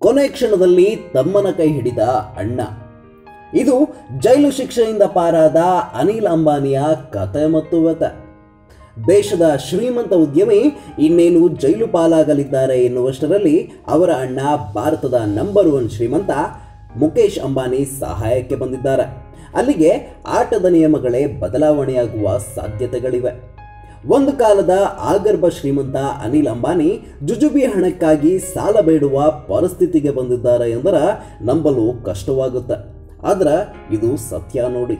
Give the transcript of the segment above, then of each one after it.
ಕೊನೆ ಕ್ಷಣದಲ್ಲಿ ತಮ್ಮನ ಕೈ ಹಿಡಿದ ಅಣ್ಣ. ಇದು ಜೈಲು ಶಿಕ್ಷೆಯಿಂದ ಪಾರಾದ ಅನಿಲ್ ಅಂಬಾನಿಯ ಕತೆ ಮತ್ತು ವ್ಯತೆ ದೇಶದ ಶ್ರೀಮಂತ ಉದ್ಯಮಿ ಇನ್ನೇನು ಜೈಲು ಪಾಲಾಗಲಿದ್ದಾರೆ ಎನ್ನುವಷ್ಟರಲ್ಲಿ ಅವರ ಅಣ್ಣ ಭಾರತದ ನಂಬರ್ ಒನ್ ಶ್ರೀಮಂತ ಮುಕೇಶ್ ಅಂಬಾನಿ ಸಹಾಯಕ್ಕೆ ಬಂದಿದ್ದಾರೆ. ಅಲ್ಲಿಗೆ ಆಟದ ನಿಯಮಗಳೇ ಬದಲಾವಣೆಯಾಗುವ ಸಾಧ್ಯತೆಗಳಿವೆ. ಒಂದು ಕಾಲದ ಆಗರ್ಭ ಶ್ರೀಮಂತ ಅನಿಲ್ ಅಂಬಾನಿ ಜುಜುಬಿ ಹಣಕ್ಕಾಗಿ ಸಾಲ ಬೇಡುವ ಪರಿಸ್ಥಿತಿಗೆ ಬಂದಿದ್ದಾರೆ ಎಂದರ ನಂಬಲು ಕಷ್ಟವಾಗುತ್ತೆ. ಆದ್ರೆ ಇದು ಸತ್ಯ ನೋಡಿ.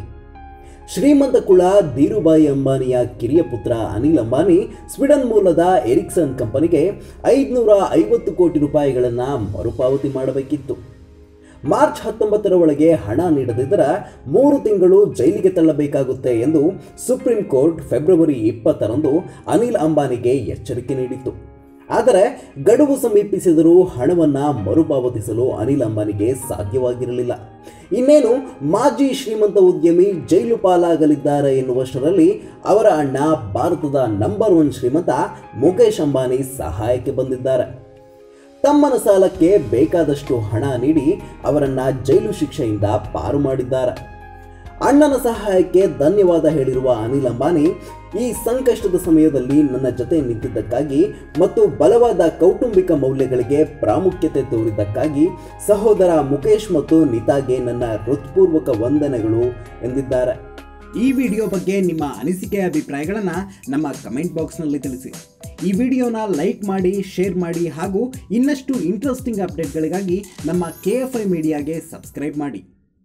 ಶ್ರೀಮಂತ ಕುಳ ಧೀರುಬಾಯಿ ಅಂಬಾನಿಯ ಕಿರಿಯ ಪುತ್ರ ಅನಿಲ್ ಅಂಬಾನಿ ಸ್ವೀಡನ್ ಮೂಲದ ಎರಿಕ್ಸನ್ ಕಂಪನಿಗೆ ಐದುನೂರ ಐವತ್ತು ಕೋಟಿ ರೂಪಾಯಿಗಳನ್ನು ಮರುಪಾವತಿ ಮಾಡಬೇಕಿತ್ತು. ಮಾರ್ಚ್ ಹತ್ತೊಂಬತ್ತರ ಒಳಗೆ ಹಣ ನೀಡದಿದ್ದರೆ ಮೂರು ತಿಂಗಳು ಜೈಲಿಗೆ ತಳ್ಳಬೇಕಾಗುತ್ತೆ ಎಂದು ಸುಪ್ರೀಂ ಕೋರ್ಟ್ ಫೆಬ್ರವರಿ ಇಪ್ಪತ್ತರಂದು ಅನಿಲ್ ಅಂಬಾನಿಗೆ ಎಚ್ಚರಿಕೆ ನೀಡಿತ್ತು. ಆದರೆ ಗಡುವು ಸಮೀಪಿಸಿದರೂ ಹಣವನ್ನು ಮರುಪಾವತಿಸಲು ಅನಿಲ್ ಅಂಬಾನಿಗೆ ಸಾಧ್ಯವಾಗಿರಲಿಲ್ಲ. ಇನ್ನೇನು, ಮಾಜಿ ಶ್ರೀಮಂತ ಉದ್ಯಮಿ ಜೈಲು ಪಾಲಾಗಲಿದ್ದಾರೆ ಎನ್ನುವಷ್ಟರಲ್ಲಿ ಅವರ ಅಣ್ಣ ಭಾರತದ ನಂಬರ್ ಒನ್ ಶ್ರೀಮಂತ ಮುಖೇಶ್ ಅಂಬಾನಿ ಸಹಾಯಕ್ಕೆ ಬಂದಿದ್ದಾರೆ. ತಮ್ಮನ ಸಾಲಕ್ಕೆ ಬೇಕಾದಷ್ಟು ಹಣ ನೀಡಿ ಅವರನ್ನ ಜೈಲು ಶಿಕ್ಷೆಯಿಂದ ಪಾರು ಮಾಡಿದ್ದಾರೆ. ಅಣ್ಣನ ಸಹಾಯಕ್ಕೆ ಧನ್ಯವಾದ ಹೇಳಿರುವ ಅನಿಲ್ ಅಂಬಾನಿ, ಈ ಸಂಕಷ್ಟದ ಸಮಯದಲ್ಲಿ ನನ್ನ ಜೊತೆ ನಿಂತಿದ್ದಕ್ಕಾಗಿ ಮತ್ತು ಬಲವಾದ ಕೌಟುಂಬಿಕ ಮೌಲ್ಯಗಳಿಗೆ ಪ್ರಾಮುಖ್ಯತೆ ತೋರಿದ್ದಕ್ಕಾಗಿ ಸಹೋದರ ಮುಖೇಶ್ ಮತ್ತು ನಿತಾಗೆ ನನ್ನ ಹೃತ್ಪೂರ್ವಕ ವಂದನೆಗಳು ಎಂದಿದ್ದಾರೆ. ಈ ವಿಡಿಯೋ ಬಗ್ಗೆ ನಿಮ್ಮ ಅನಿಸಿಕೆ, ಅಭಿಪ್ರಾಯಗಳನ್ನು ನಮ್ಮ ಕಮೆಂಟ್ ಬಾಕ್ಸ್ನಲ್ಲಿ ತಿಳಿಸಿ. ಈ ವಿಡಿಯೋನ ಲೈಕ್ ಮಾಡಿ, ಶೇರ್ ಮಾಡಿ ಹಾಗೂ ಇನ್ನಷ್ಟು ಇಂಟ್ರೆಸ್ಟಿಂಗ್ ಅಪ್ಡೇಟ್ಗಳಿಗಾಗಿ ನಮ್ಮ ಕೆ ಎಫ್ ಐ ಮೀಡಿಯಾಗೆ ಸಬ್ಸ್ಕ್ರೈಬ್ ಮಾಡಿ.